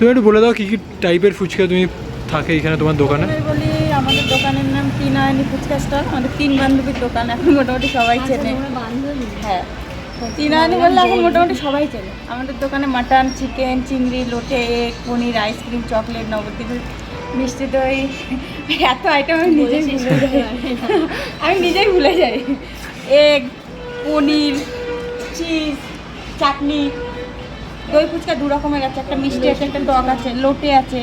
তুমি একটু বলে দাও কী কী টাইপের ফুচকা তুমি থাকে এখানে তোমার দোকানে? বলি আমাদের দোকানের নাম তিনায়নি ফুচকা স্টল। আমাদের তিন বান্ধবীর দোকান এখন মোটামুটি সবাই চেনে। হ্যাঁ। তিনায়নি বললে এখন মোটামুটি সবাই চেনে। আমাদের দোকানে মাটন চিকেন চিংড়ি লোটে এগ পনির আইসক্রিম চকলেট নবদ্বীপের মিষ্টি দই এত আইটেম আমি নিজেই ভুলে যাই। আমি নিজেই ভুলে যাই। Egg paneer cheese chutney. দই ফুচকা দু রকমের আছে, একটা মিষ্টি আছে, একটা টক আছে, লোটে আছে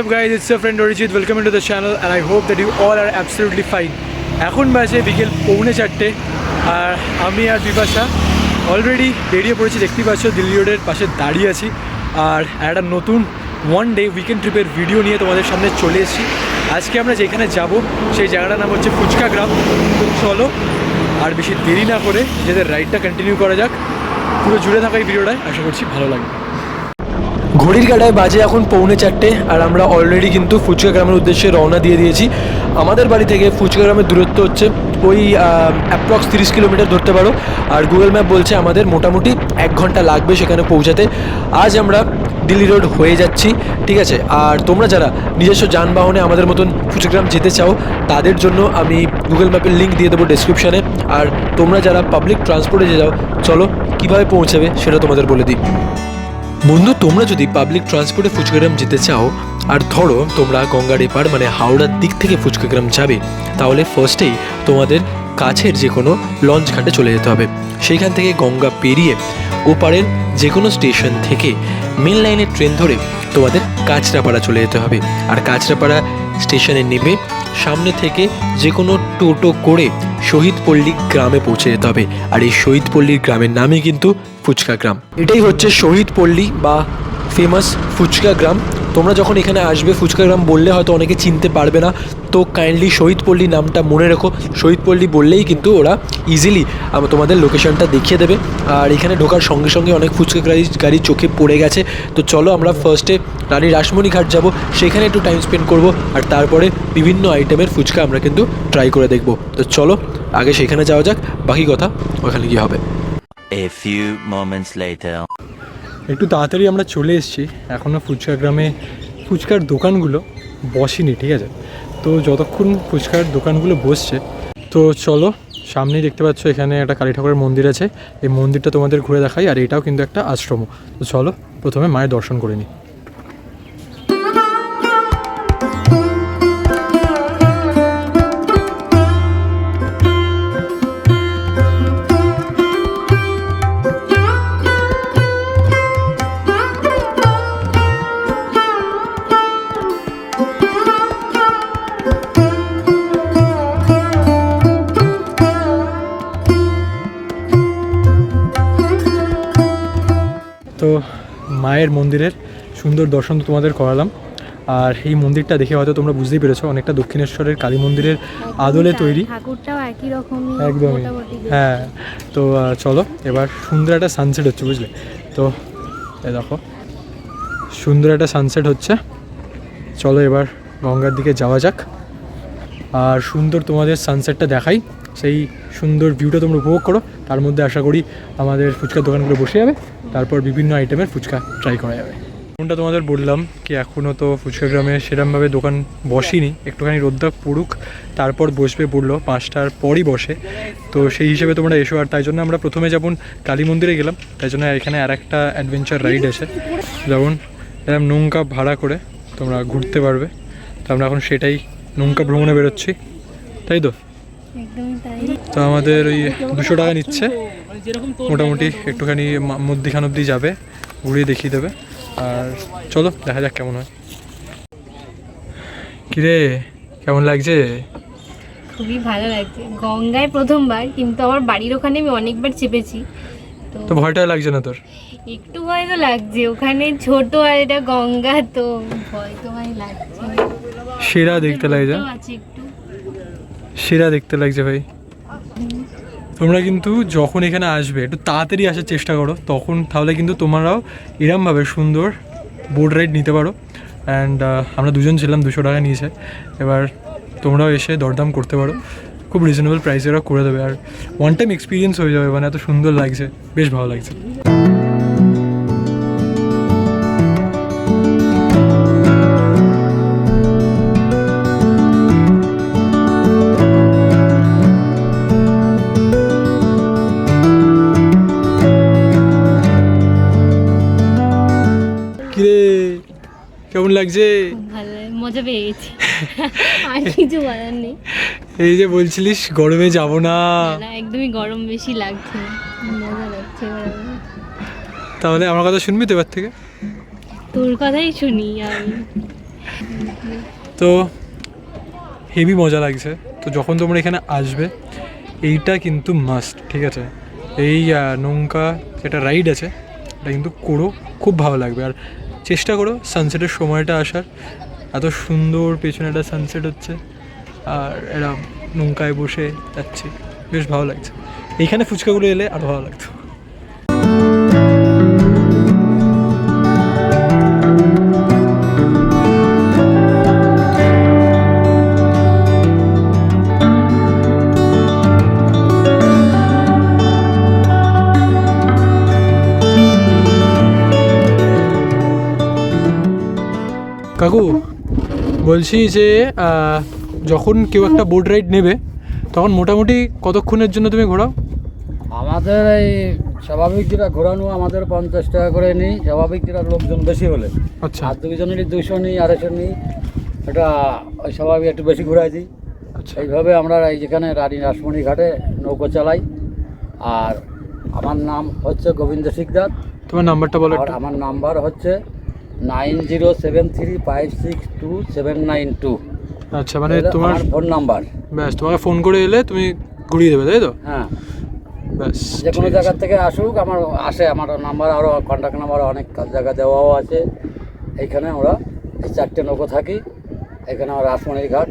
up, guys? It's your friend Orijit. Welcome to the channel, and I hope that you all are absolutely fine. এখন বাজে বিকেল পৌনে চারটে, আর আমি আর বিপাশা অলরেডি বেরিয়ে পড়েছি, দেখতেই পাচ্ছ, দিল্লি রোডের পাশে দাঁড়িয়ে আছি আর একটা নতুন ওয়ান ডে উইকেন্ড ট্রিপের ভিডিও নিয়ে তোমাদের সামনে চলে এসেছি আজকে আমরা যেখানে যাব, সেই জায়গাটার নাম হচ্ছে ফুচকা গ্রাম। তো চলো, আর বেশি দেরি না করে নিজেদের রাইডটা কন্টিনিউ করা যাক। পুরো জুড়ে থাকা এই ভিডিওটায় আশা করছি ভালো লাগবে। ঘড়ির কাটায় বাজে এখন পৌনে চারটে, আর আমরা অলরেডি কিন্তু ফুচকা গ্রামের উদ্দেশ্যে রওনা দিয়ে দিয়েছি। আমাদের বাড়ি থেকে ফুচকা গ্রামের দূরত্ব হচ্ছে ওই অ্যাপ্রক্স তিরিশ কিলোমিটার ধরতে পারো। আর গুগল ম্যাপ বলছে আমাদের মোটামুটি এক ঘণ্টা লাগবে সেখানে পৌঁছাতে। আজ আমরা দিল্লি রোড হয়ে যাচ্ছি, ঠিক আছে? আর তোমরা যারা নিজস্ব যানবাহনে আমাদের মতন ফুচগ্রাম যেতে চাও, তাদের জন্য আমি গুগল ম্যাপের লিঙ্ক দিয়ে দেবো ডেসক্রিপশানে আর তোমরা যারা পাবলিক ট্রান্সপোর্টে যে যাও, চলো কীভাবে পৌঁছাবে সেটা তোমাদের বলে দিই। বন্ধু, তোমরা যদি পাবলিক ট্রান্সপোর্টে ফুচকাগ্রাম যেতে চাও, আর ধরো তোমরা গঙ্গার এপার মানে হাওড়ার দিক থেকে ফুচকাগ্রাম যাবে, তাহলে ফার্স্টেই তোমাদের কাছের যে কোনো লঞ্চ ঘাটে চলে যেতে হবে। সেইখান থেকে গঙ্গা পেরিয়ে ওপারের যে কোনো স্টেশন থেকে মেন লাইনের ট্রেন ধরে তোমাদের কাঁচরাপাড়া চলে যেতে হবে। আর কাঁচরাপাড়া স্টেশনে নেমে সামনে থেকে যে কোনো টোটো করে শহীদপল্লী গ্রামে পৌঁছে যেতে হবে। আর এই শহীদপল্লীর গ্রামের নামই কিন্তু ফুচকা গ্রাম। এটাই হচ্ছে শহীদ পল্লী বা ফেমাস ফুচকা গ্রাম। তোমরা যখন এখানে আসবে, ফুচকা গ্রাম বললে হয়তো অনেকে চিনতে পারবে না। তো কাইন্ডলি শহীদপল্লী নামটা মনে রেখো। শহীদপল্লী বললেই কিন্তু ওরা ইজিলি তোমাদের লোকেশনটা দেখিয়ে দেবে। আর এখানে ঢোকার সঙ্গে সঙ্গে অনেক ফুচকা গাড়ি গাড়ি চোখে পড়ে গেছে। তো চলো আমরা ফার্স্টে রানী রাসমণি ঘাট যাব। সেখানে একটু টাইম স্পেন্ড করব। আর তারপরে বিভিন্ন আইটেমের ফুচকা আমরা কিন্তু ট্রাই করে দেখব। তো চলো, আগে সেখানে যাওয়া যাক। বাকি কথা ওখানে গিয়ে হবে। A few moments later. একটু তাড়াতাড়ি আমরা চলে এসেছি। এখনও ফুচকা গ্রামে ফুচকার দোকানগুলো বসেনি, ঠিক আছে? তো যতক্ষণ ফুচকার দোকানগুলো বসছে, তো চলো, সামনেই দেখতে পাচ্ছ এখানে একটা কালী ঠাকুরের মন্দির আছে। এই মন্দিরটা তোমাদের ঘুরে দেখাই, আর এটাও কিন্তু একটা আশ্রম। তো চলো, প্রথমে মায়ের দর্শন করে নিই। মায়ের মন্দিরের সুন্দর দর্শন তোমাদের করালাম। আর এই মন্দিরটা দেখে হয়তো তোমরা বুঝতেই পেরেছ অনেকটা দক্ষিণেশ্বরের কালী মন্দিরের আদলে তৈরি। একদমই। হ্যাঁ তো চলো এবার সুন্দর একটা সানসেট হচ্ছে বুঝলে? তো দেখো সুন্দর একটা সানসেট হচ্ছে। চলো এবার গঙ্গার দিকে যাওয়া যাক। আর সুন্দর তোমাদের সানসেটটা দেখাই। সেই সুন্দর ভিউটা তোমরা উপভোগ করো। তার মধ্যে আশা করি আমাদের ফুচকার দোকানগুলো বসে যাবে। তারপর বিভিন্ন আইটেমের ফুচকা ট্রাই করা যাবে। কোনটা তোমাদের বললাম কি এখনও তো ফুচকা গ্রামে সেরমভাবে দোকান বসেনি। একটুখানি রোদ্দা পড়ুক, তারপর বসবে বলল, পাঁচটার পরই বসে। তো সেই হিসেবে তোমরা এসো, আর তাই জন্য আমরা প্রথমে যেমন কালী মন্দিরে গেলাম, তাই জন্য এখানে আর একটা অ্যাডভেঞ্চার রাইড আছে। যেমন এরকম নৌকা ভাড়া করে তোমরা ঘুরতে পারবে। তো আমরা এখন সেটাই নৌকা ভ্রমণে বেরোচ্ছি। তাই তো? তো আমাদের ওই দুশো টাকা নিচ্ছে। মোটামুটি একটুখানি মধ্যিখান অবধি যাবে ঘুরিয়ে দেখিয়ে দেবে। আর চলো দেখা যাক কেমন হয়। কিরে কেমন লাগছে? খুবই ভালো লাগছে। গঙ্গায় প্রথমবার কিন্তু আমার বাড়ির ওখানে আমি অনেকবার চেপেছি। তো ভয়টা লাগছে না তোর? একটু ভয় তো লাগছে। ওখানে ছোট আর এটা গঙ্গা তো ভয় তো ভাই লাগছে। সেরা দেখতে লাগছে রোদও আছে একটু। সেরা দেখতে লাগছে ভাই। তোমরা কিন্তু যখন এখানে আসবে, একটু তাড়াতাড়ি আসার চেষ্টা করো, তখন তাহলে কিন্তু তোমরাও এরমভাবে সুন্দর বোট রাইড নিতে পারো। অ্যান্ড আমরা দুজন ছিলাম, দুশো টাকা নিয়েছে। এবার তোমরাও এসে দরদাম করতে পারো। খুব রিজনেবল প্রাইসে ওরা করে দেবে। আর ওয়ান টাইম এক্সপিরিয়েন্স হয়ে যাবে মানে এত সুন্দর লাগছে। বেশ ভালো লাগছে। লাগছে। ভালো মজা পেয়ে গেছি। আর কিছু বলার নেই। এই যে বলছিলিস গরমে যাব না। না একদমই গরম বেশি লাগছে মজা লাগছে তাহলে আমার কথা শুনবি তো এবার থেকে? তোর কথাই শুনি আমি। তো হেভি মজা লাগছে। তো যখন তোমরা এখানে আসবে এইটা কিন্তু মাস্ট ঠিক আছে? এই নৌকা যেটা রাইড আছে এটা কিন্তু করো খুব ভালো লাগবে। আর চেষ্টা করো সানসেটের সময়টা আসার। এত সুন্দর পেছনে একটা সানসেট হচ্ছে, আর এরা নৌকায় বসে যাচ্ছি। বেশ ভালো লাগছে। এইখানে ফুচকাগুলো এলে আরও ভালো লাগতো। কাকু বলছি যে যখন কেউ একটা বোট রাইড নেবে তখন মোটামুটি কতক্ষণের জন্য তুমি ঘোরাও? আমাদের এই স্বাভাবিক যেটা ঘোরানো আমাদের পঞ্চাশ টাকা করে নিই। স্বাভাবিক যেটা লোকজন বেশি হলে। আচ্ছা। আর দুইজনেরই দুশো নিই আড়াইশো নিই। এটা ওই স্বাভাবিক একটু বেশি ঘুরাই দিই। আচ্ছা। এইভাবে আমরা এই যেখানে রানী রাসমণি ঘাটে নৌকো চালাই। আর আমার নাম হচ্ছে গোবিন্দ শিকদার। তোমার নাম্বারটা বলো আমার নাম্বার হচ্ছে nine zero seven three five six two seven nine two. আচ্ছা মানে তোমার ফোন নাম্বার ব্যাস তোমাকে ফোন করে এলে তুমি ঘুরিয়ে দেবে তাই তো? হ্যাঁ। ব্যাস যে কোনো ঠিক আছে। জায়গা থেকে আসুক আমার আসে আমার নাম্বার আরও কন্ট্যাক্ট নাম্বার অনেক জায়গা দেওয়াও আছে। এইখানে আমরা এই চারটে নৌকো থাকি। এখানে আমার রাসমণির ঘাট।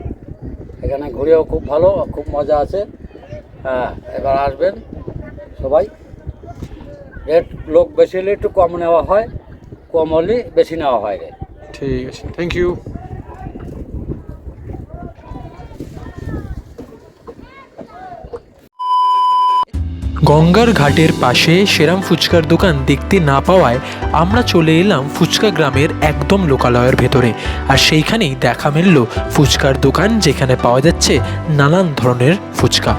এখানে ঘুরেও খুব ভালো খুব মজা আছে। হ্যাঁ এবার আসবেন সবাই। রেট লোক বেশি হলে একটু কম নেওয়া হয়। কম হলে বেশি নেওয়া হয়। রে ঠিক আছে থ্যাংক ইউ গঙ্গার ঘাটের পাশে সেরাম ফুচকার দোকান দেখতে না পাওয়ায় আমরা চলে এলাম ফুচকা গ্রামের একদম লোকালয়ের ভেতরে আর সেইখানেই দেখা মিলল ফুচকার দোকান যেখানে পাওয়া যাচ্ছে নানান ধরনের ফুচকা।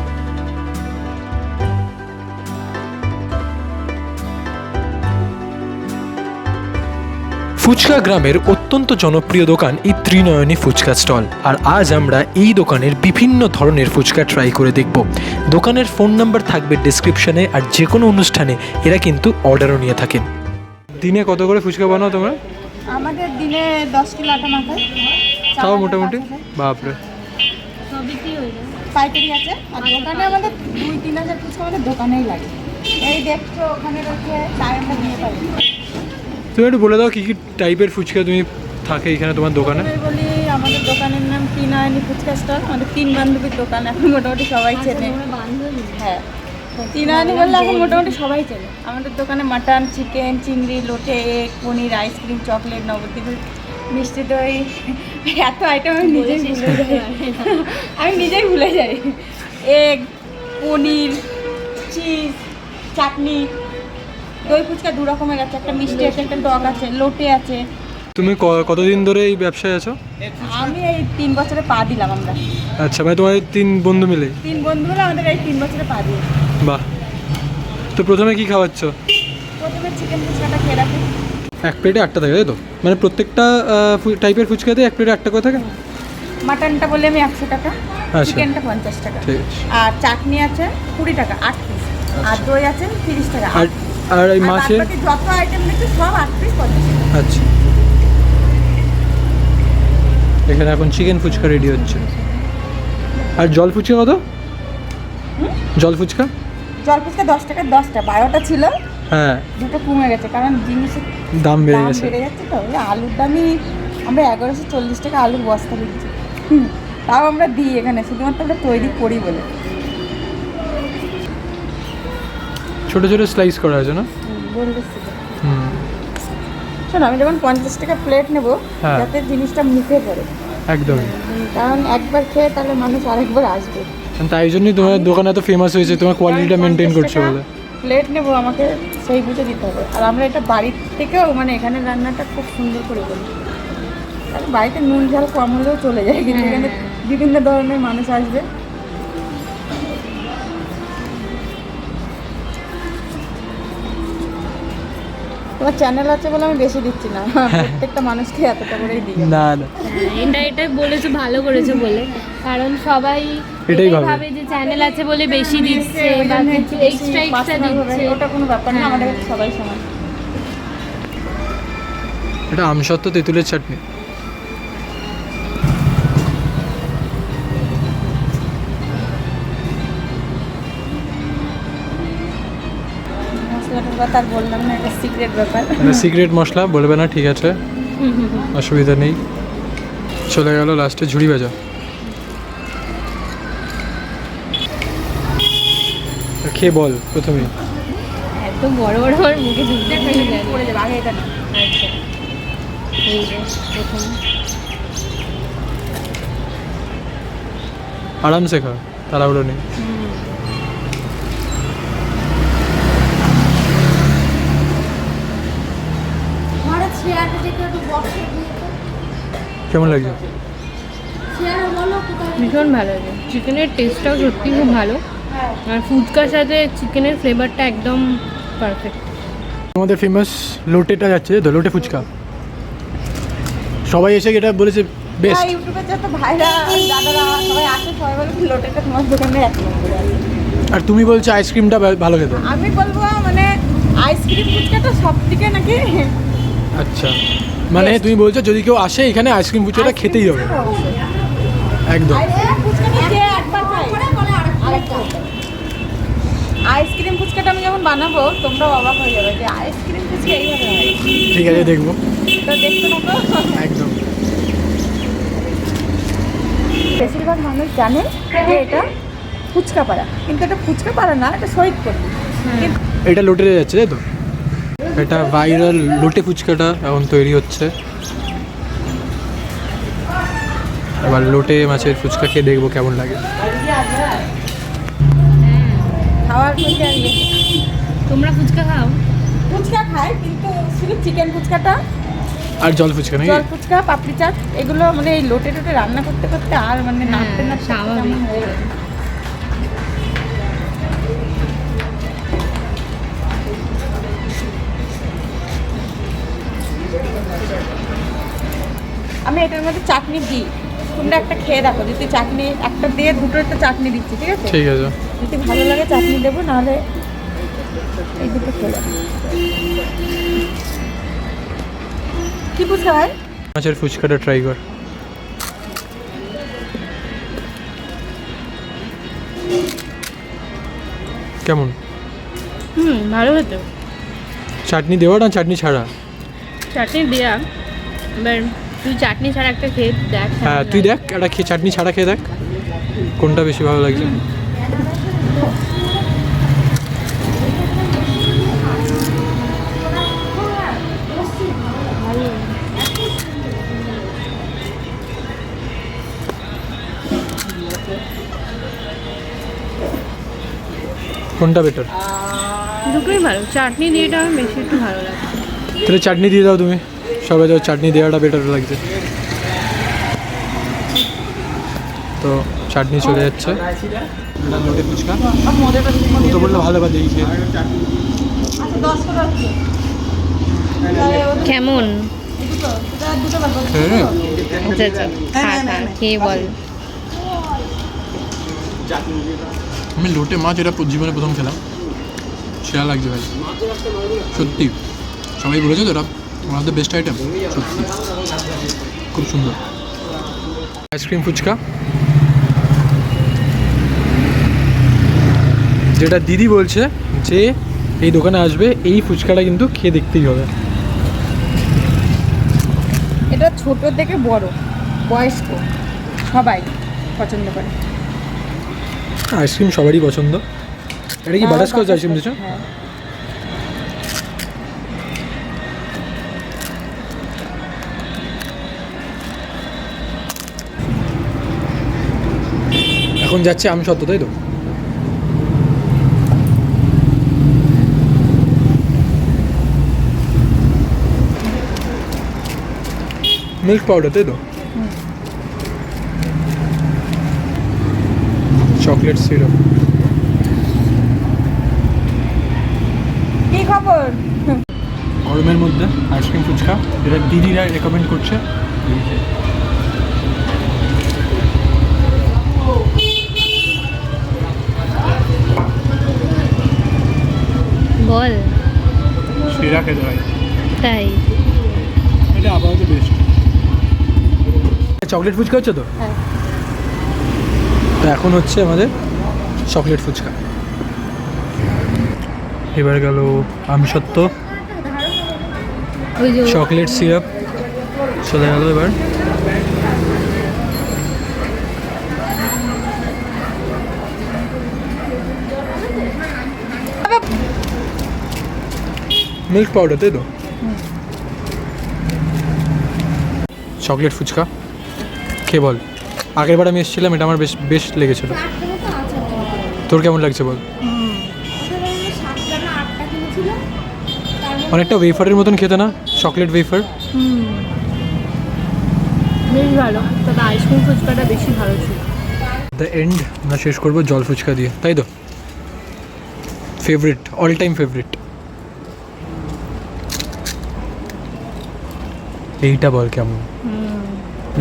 ফুচকা গ্রামের অত্যন্ত জনপ্রিয় দোকান এই ত্রিনয়নী ফুচকা স্টল। আর আজ আমরা এই দোকানের বিভিন্ন ধরনের ফুচকা ট্রাই করে দেখব। দোকানের ফোন নাম্বার থাকবে ডিসক্রিপশনে আর যে কোনো অনুষ্ঠানে এরা কিন্তু অর্ডারও নিয়ে থাকেন দিনে কত করে ফুচকা বানাও তোমরা? আমাদের দিনে দশ কিলো আটা মাখায় তাও মোটামুটি? বাপরে। সব বিক্রি যায়। পাইকারি আছে। আর দোকানে আমাদের দুই তিন হাজার ফুচকা আমাদের দোকানেই লাগে। এই দেখছ ওখানে রয়েছে তাই আমরা তুমি একটু বলে দাও কী কী টাইপের ফুচকা তুমি থাকে এখানে তোমার দোকানে? বলি আমাদের দোকানের নাম তিনয়নি ফুচকা স্টল আমাদের তিন বান্ধবীর দোকান এখন মোটামুটি সবাই চেনে। হ্যাঁ। তিনয়নি বললে এখন মোটামুটি সবাই চেনে। আমাদের দোকানে মাটন চিকেন চিংড়ি লোটে egg paneer ice cream chocolate Nabadwip মিষ্টি দই এত আইটেম আমি নিজেই ভুলে যাই। আমি নিজেই ভুলে যাই। এগ পনির চিজ চাটনি দই ফুচকা দু রকমের আছে একটা মিষ্টি আছে একটা টক আছে লোটে আছে। তুমি কতদিন ধরে এই ব্যবসায় আছো? আমি এই তিন বছরে পা দিলাম আমরা। আচ্ছা মানে তোমার তিন বন্ধু মিলে? তিন বন্ধু মিলে আমাদের এই তিন বছরে পা দিয়ে বাহ। তো প্রথমে কি খাওয়াচ্ছ? প্রথমে চিকেন ফুচকাটা খেয়ে রাখি। এক প্লেটে আটটা থাকে তাই তো? মানে প্রত্যেকটা টাইপের ফুচকাতে এক প্লেটে আটটা করে থাকে? মাটনটা বলে আমি একশো টাকা আচ্ছা। চিকেনটা পঞ্চাশ টাকা। ঠিক আছে। আর চাটনি আছে কুড়ি টাকা আট পিস আর দই আছে তিরিশ টাকা আর আর এই আর যত আইটেম নিচ্ছে সব আট পিস আচ্ছা। এখানে এখন চিকেন ফুচকা রেডি হচ্ছে। আর জল ফুচকা কত? জল ফুচকা? জল ফুচকা দশ টাকা দশটা। বারোটা ছিল। হ্যাঁ। দুটো কমে গেছে কারণ জিনিসের দাম বেড়ে গেছে। বেড়ে যাচ্ছে তো। ওই আলুর দামই আমরা এগারোশো চল্লিশ টাকা আলুর বস্তা দিচ্ছি হুম, তাও আমরা দিই এখানে শুধুমাত্র আমরা তৈরি করি বলে। ছোট ছোট স্লাইস করা আছে না? হুম শোনো আমি যখন পঞ্চাশ টাকা প্লেট নেব হ্যাঁ। যাতে জিনিসটা মুখে পড়ে। একদমই কারণ একবার খেয়ে তাহলে মানুষ আরেকবার আসবে। তাই জন্যই তোমার দোকান এত ফেমাস হয়েছে তোমার কোয়ালিটিটা মেনটেন করছ বলে। প্লেট নেব আমাকে সেই বুঝে দিতে হবে। আর আমরা এটা বাড়ির থেকেও মানে এখানে রান্নাটা খুব সুন্দর করে করি। আর বাড়িতে নুন ঝাল কম হলেও চলে যায় কিন্তু এখানে বিভিন্ন ধরনের মানুষ আসবে। তোমার চ্যানেল আছে বলে আমি বেশি দিচ্ছি না। প্রত্যেকটা মানুষকে এতটা করেই দিই। না না। হ্যাঁ, এটা এটা বলেছ ভালো করেছ বলে। কারণ সবাই এটাই ভাবে। ভাবে যে চ্যানেল আছে বলে বেশি দিচ্ছে বা কিছু এক্সট্রা এক্সট্রা দিচ্ছে। ওটা কোনো ব্যাপার না আমাদের সবাই সমান। এটা আমসত্ত্ব তেঁতুলের চাটনি। কথা বললাম না এটা সিক্রেট ব্যাপার। এটা সিক্রেট মশলা বলবে না ঠিক আছে। অসুবিধা নেই। চলে গেল লাস্টে ঝুড়ি ভাজা। খেয়ে বল প্রথমে? এত বড় বড় আমার মুখে ঢুকতে পেরে যায় পড়ে যাবে আগে এটা আচ্ছা। এই যে প্রথম। আরামসে খা তাড়াহুড়ো নেই। কেমন লাগছে? ভীষণ ভালো লাগে। চিকেনের টেস্টটাও সত্যি খুব ভালো। আর ফুচকার সাথে চিকেনের ফ্লেভারটা একদম পারফেক্ট আমাদের ফেমাস লোটেটা যাচ্ছে তো লোটে ফুচকা। সবাই এসে এটা বলেছে বেস্ট হ্যাঁ ইউটিউবে যত ভাইরা দাদারা সবাই আসে সবাই বলে লোটেটা তোমার দোকানে এক নম্বরে আর তুমি বলছো আইসক্রিমটা ভালো খেতে। আমি বলব মানে আইসক্রিম ফুচকাটা সব থেকে নাকি আচ্ছা। মানে তুমি বলছো যদি কেউ আসে এখানে আইসক্রিম ফুচকাটা খেতেই হবে। একদম। আইসক্রিম ফুচকাটা আমি যখন বানাবো তোমরাও অবাক হয়ে যাবে যে আইসক্রিম ফুচকা এইভাবে হয়। ঠিক আছে দেখব। তো দেখতে থাকো। একদম। বেশিরভাগ মানুষ জানে যে এটা ফুচকা পাড়া। কিন্তু এটা ফুচকা পাড়া না এটা শহীদ পল্লী এটা লোটে যাচ্ছে তাই তো? এটা ভাইরাল লোটে ফুচকাটা এখন তৈরি হচ্ছে। এবার লোটে মাছের ফুচকা খেয়ে দেখব কেমন লাগে। তোমরা ফুচকা খাও? ফুচকা খাই কিন্তু শুধু চিকেন ফুচকাটা। আর জল ফুচকা নাকি? জল ফুচকা পাপড়ি চাট এগুলো মানে এই লোটে টোটে রান্না করতে করতে আর মানে নাড়তে নাড়তে স্বাভাবিক। আমি এটার মধ্যে চাটনি দিই। তোমরা একটা খেয়ে দেখো যদি চাটনি একটা দিয়ে দুটো একটা চাটনি দিচ্ছি ঠিক আছে? ঠিক আছে। যদি ভালো লাগে চাটনি দেবো নাহলে এই দুটো খেয়ে কি ফুচকা হয় মাছের ফুচকাটা ট্রাই কর। কেমন? হুম ভালো হতো। চাটনি দেওয়া না চাটনি ছাড়া? চাটনি দেয়া এবার তুই চাটনি ছাড়া একটা খেয়ে দেখ হ্যাঁ তুই দেখ একটা খেয়ে চাটনি ছাড়া খেয়ে দেখ কোনটা বেশি ভালো লাগছে। কোনটা বেটার দুটোই ভালো চাটনি দিয়েটা আমার বেশি একটু ভালো লাগে। তাহলে চাটনি দিয়ে দাও তুমি। সবাই তো চাটনি দেওয়াটা বেটার লাগছে। তো চাটনি চলে যাচ্ছে। এটা ফুচকা তো বললে ভালো বা দেখি খেয়ে। কেমন? হ্যাঁ। আচ্ছা আচ্ছা। আমি লোটে মাছ এটা জীবনে প্রথম খেলাম। সেরা লাগছে ভাই। সত্যি। সবাই বলেছে তো এটা one of the best item সত্যি খুব সুন্দর। Ice cream phuchka. যেটা দিদি বলছে যে এই দোকানে আসবে এই ফুচকাটা কিন্তু খেয়ে দেখতেই হবে। এটা ছোট থেকে বড় বয়স্ক সবাই পছন্দ করে। আইসক্রিম সবারই পছন্দ। এটা কি বাটারস্কচ আইসক্রিম দিচ্ছ? হ্যাঁ। এখন যাচ্ছে আমি সত্য তাই তো? মিল্ক পাউডার তাই তো? Chocolate syrup. কি খবর? গরমের মধ্যে আইসক্রিম ফুচকা যেটা দিদিরা রেকমেন্ড করছে। বল। সেরা খেতে হয়। তাই। এটা আপাতত বেস্ট চকলেট ফুচকা হচ্ছে তো? হ্যাঁ। তো এখন হচ্ছে আমাদের চকলেট ফুচকা। এবার গেল আমসত্ত্ব। ওই চকলেট সিরাপ। চলে গেল এবার। মিল্ক পাউডার তাই তো? চকলেট ফুচকা? কে বল? আগের বার আমি এসেছিলাম এটা আমার বেশ বেশ লেগেছিল তোর কেমন লাগছে বল? অনেকটা ওয়েফারের মতন খেতে না? চকলেট ওয়েফার বেশ ভালো। তবে আইসক্রিম ফুচকাটা বেশি ভালো ছিল। দ্য এন্ড আমরা শেষ করব জল ফুচকা দিয়ে তাই তো? ফেভারিট অল টাইম ফেভারিট এইটা বল কেমন?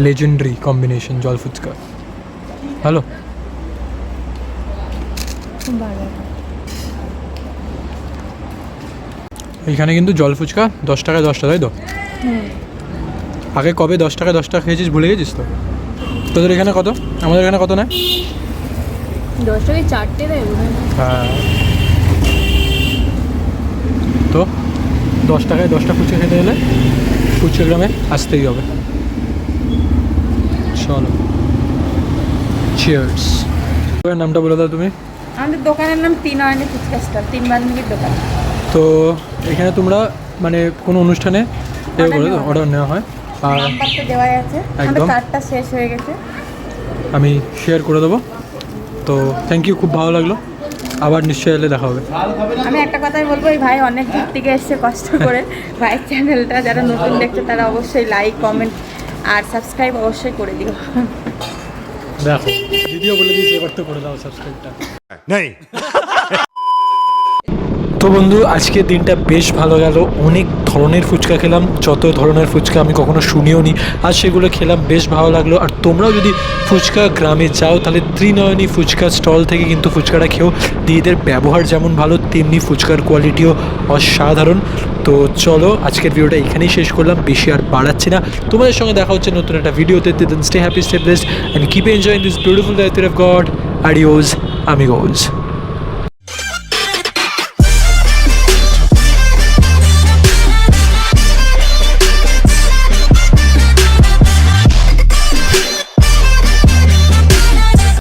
লেজেন্ডারি কম্বিনেশন জল ফুচকা। ভালো ভালো এইখানে কিন্তু জল ফুচকা দশ টাকা দশটা তাই তো আগে কবে দশ টাকা দশ টাকা খেয়েছিস ভুলে গেছিস তো? তোদের এখানে কত? আমাদের এখানে কত না দশ টাকায় চারটে দেয় হ্যাঁ। তো দশ টাকায় দশটা ফুচকা খেতে গেলে ফুচকা গ্রামে আসতেই হবে। চলো। চিয়ার্স নামটা বলে দাও তুমি। আমাদের দোকানের নাম তিন অয়নি ফুচকা স্টল তিন বান্ধবীর দোকান। তো এখানে তোমরা মানে কোনো অনুষ্ঠানে। অর্ডার নেওয়া হয়। আর দেওয়াই আছে। একদম। কার্ডটা শেষ হয়ে গেছে। আমি শেয়ার করে দেবো। তো থ্যাংক ইউ খুব ভালো লাগল। আবার নিশ্চয়ই এলে দেখা হবে। আমি একটা কথাই বলব এই ভাই অনেক দূর থেকে এসছে কষ্ট করে। ভাই চ্যানেলটা যারা নতুন দেখছে তারা অবশ্যই লাইক কমেন্ট আর সাবস্ক্রাইব অবশ্যই করে দিও। দেখো ভিডিও বলে দিয়েছি এবার তো করে দাও সাবস্ক্রাইবটা नहीं তো বন্ধু, আজকের দিনটা বেশ ভালো গেল। অনেক ধরনের ফুচকা খেলাম। যত ধরনের ফুচকা আমি কখনো শুনিও নি, আর সেগুলো খেলাম বেশ ভালো লাগল। আর তোমরাও যদি ফুচকা গ্রামে যাও, তাহলে ত্রিনয়নী ফুচকা স্টল থেকে কিন্তু ফুচকাটা খেও। দিদিদের ব্যবহার যেমন ভালো, তেমনি ফুচকার কোয়ালিটিও অসাধারণ। তো চলো, আজকের ভিডিওটা এখানেই শেষ করলাম। বেশি আর বাড়াচ্ছি না। তোমাদের সঙ্গে দেখা হচ্ছে নতুন একটা ভিডিওতে। Then stay happy stay blessed and keep enjoying this beautiful the of God আডিওজ আমিগোজ